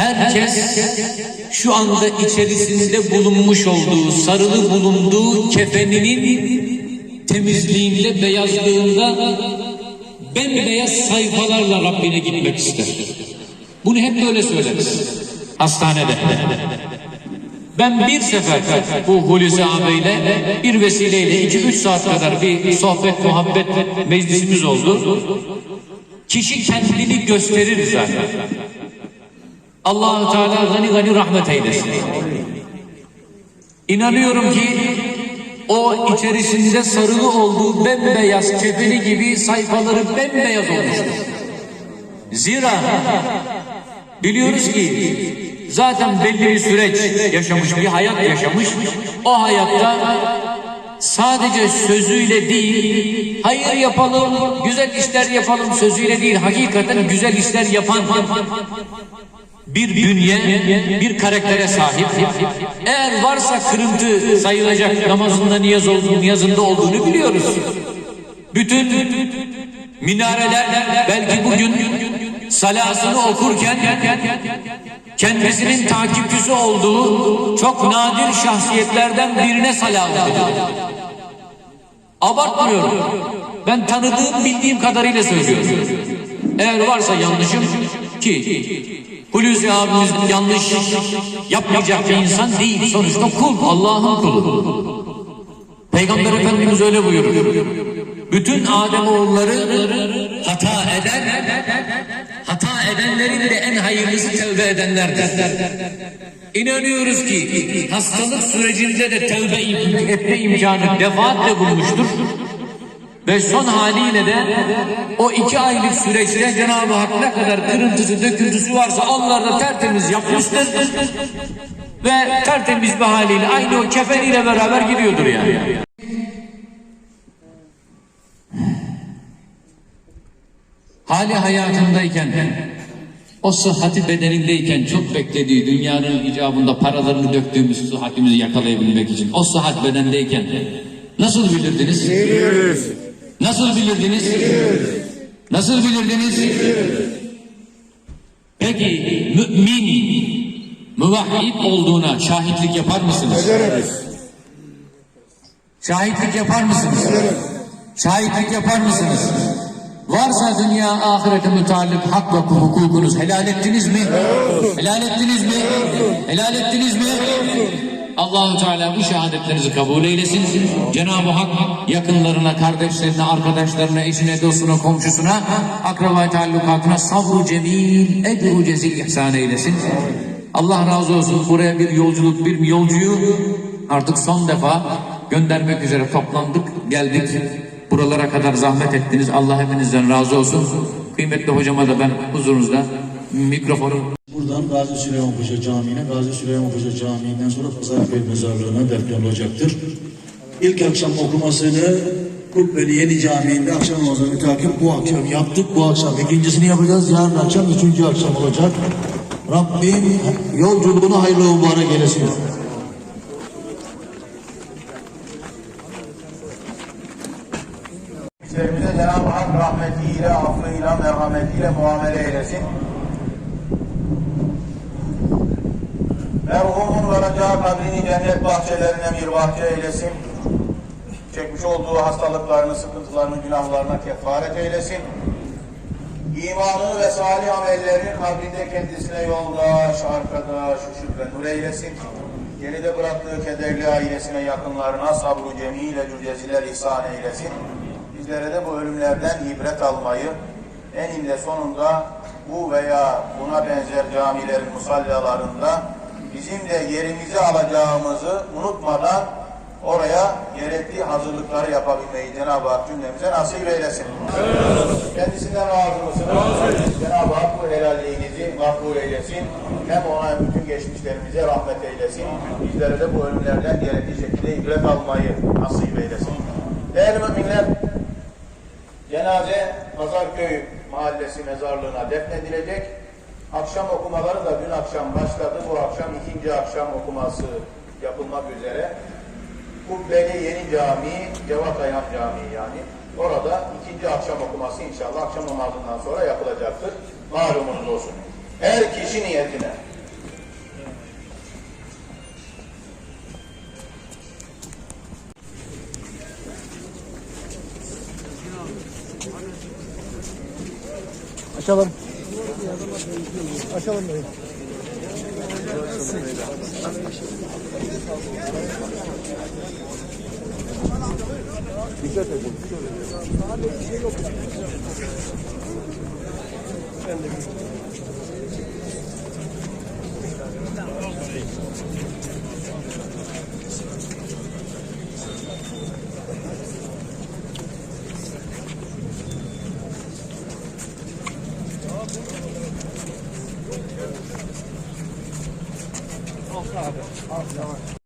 Herkes şu anda içerisinde bulunmuş olduğu, sarılı bulunduğu kefeninin temizliğinde, beyazlığında bembeyaz sayfalarla Rabbine gitmek ister. Bunu hep böyle söyleriz. Hastanede. Ben bir sefer bu Hulusi ağabeyle bir vesileyle iki üç saat kadar bir sohbet muhabbet meclisimiz oldu. Kişi kendini gösterir zaten. Allahu Teala gani gani rahmet eylesin. İnanıyorum ki o içerisinde sarılı olduğu bembeyaz kefeni gibi sayfaları bembeyaz olmuştur. Zira biliyoruz ki zaten belli bir süreç yaşamış, bir hayat yaşamış. O hayatta sadece sözüyle değil, hayır yapalım, güzel işler yapalım sözüyle değil, hakikaten güzel işler yapan bir bünye, bir karaktere sahip. Eğer varsa kırıntı sayılacak namazında niyaz olduğunu, niyazında olduğunu biliyoruz. Bütün minareler belki bugün salasını okurken kendisinin takipçisi olduğu çok nadir şahsiyetlerden birine salah okudu. Abartmıyorum. Ben tanıdığım, bildiğim kadarıyla söylüyorum. Eğer varsa yanlışım ki Hulusi abimiz yanlış yapmayacak bir insan değil. Sonuçta kul, Allah'ın kulu. Peygamber Efendimiz öyle buyurur. Bütün Adem oğulları hata eder. Hata edenlerin de en hayırlısı tövbe edenlerdir. İnanıyoruz ki hastalık sürecinde de tövbe etme imkanı defaatle bulmuştur. Ve son haliyle de o iki aylık süreçte Cenab-ı Hak ne kadar kırıntısı, döküntüsü varsa onları da tertemiz yapmıştır. Ve tertemiz bir haliyle aynı o kefeniyle beraber gidiyordur yani. Hali hayatındayken, o sıhhati bedenindeyken çok beklediği dünyanın icabında paralarını döktüğümüz sıhhatimizi yakalayabilmek için o sıhhat bedendeyken nasıl bilirdiniz? Nasıl bilirdiniz? Nasıl bilirdiniz? Peki mümin, müvahhid olduğuna şahitlik yapar mısınız? Şahitlik yapar mısınız? Şahitlik yapar mısınız? Varsa dünya ahirete mütalip hak ve hukukunuz helal ettiniz mi? Helal ettiniz mi? Helal ettiniz mi? Allahu Teala bu şehadetlerinizi kabul eylesin. Cenab-ı Hak yakınlarına, kardeşlerine, arkadaşlarına, eşine, dostuna, komşusuna, akraba taallukatına sabru cemil, ecru cezil ihsan eylesin. Allah razı olsun. Buraya bir yolculuk, bir yolcuyu artık son defa göndermek üzere toplandık, geldik. Buralara kadar zahmet ettiniz. Allah hepinizden razı olsun. Kıymetli hocama da ben huzurunuzda mikrofonu Buradan Gazi Süleyman Paşa Camii'ne, Gazi Süleyman Paşa Camii'nden sonra Pazarköy Mezarlığı'na defnolacaktır. İlk akşam okumasını Kubbeli Yeni Camii'nde akşam namazına takip bu akşam yaptık. Bu akşam ikincisini yapacağız. Yarın akşam üçüncü akşam olacak. Rabbim yolculuğunu hayırlı mübarek eylesin. İşlerimize Cenab-ı Hak rahmetiyle, affıyla, merhametiyle muamele eylesin. Merhumun varacağı kabrini cennet bahçelerine bir bahçe eylesin. Çekmiş olduğu hastalıklarını, sıkıntılarını, günahlarına kefaret eylesin. İmanı ve salih amellerini kabrinde kendisine yoldaş, arkadaş, ışık ve nur eylesin. Geride bıraktığı kederli ailesine, yakınlarına sabru cemiyle cüceziler ihsan eylesin. Bizlere de bu ölümlerden ibret almayı, eninde sonunda bu veya buna benzer camilerin musallalarında bizim de yerimizi alacağımızı unutmadan oraya gerekli hazırlıkları yapabilmeyi Cenab-ı Hak cümlemize nasip eylesin. Kendisinden razı mısınız? Cenab-ı Hak bu helalliğinizi makbul eylesin. Hem ona hem bütün geçmişlerimize rahmet eylesin. Bizlere de bu ölümlerden gerekli şekilde ibret almayı nasip eylesin. Değerli müminler, cenaze Pazarköy Mahallesi mezarlığına defnedilecek. Akşam okumaları da dün akşam başladı. Bu akşam ikinci akşam okuması yapılmak üzere. Kubbeli Yeni Cami, Cevat Ayhan Camii yani. Orada ikinci akşam okuması inşallah akşam namazından sonra yapılacaktır. Malumunuz olsun. Her kişi niyetine. Açalım. Açalım beyim. Dikkat edin. Al 大的二十二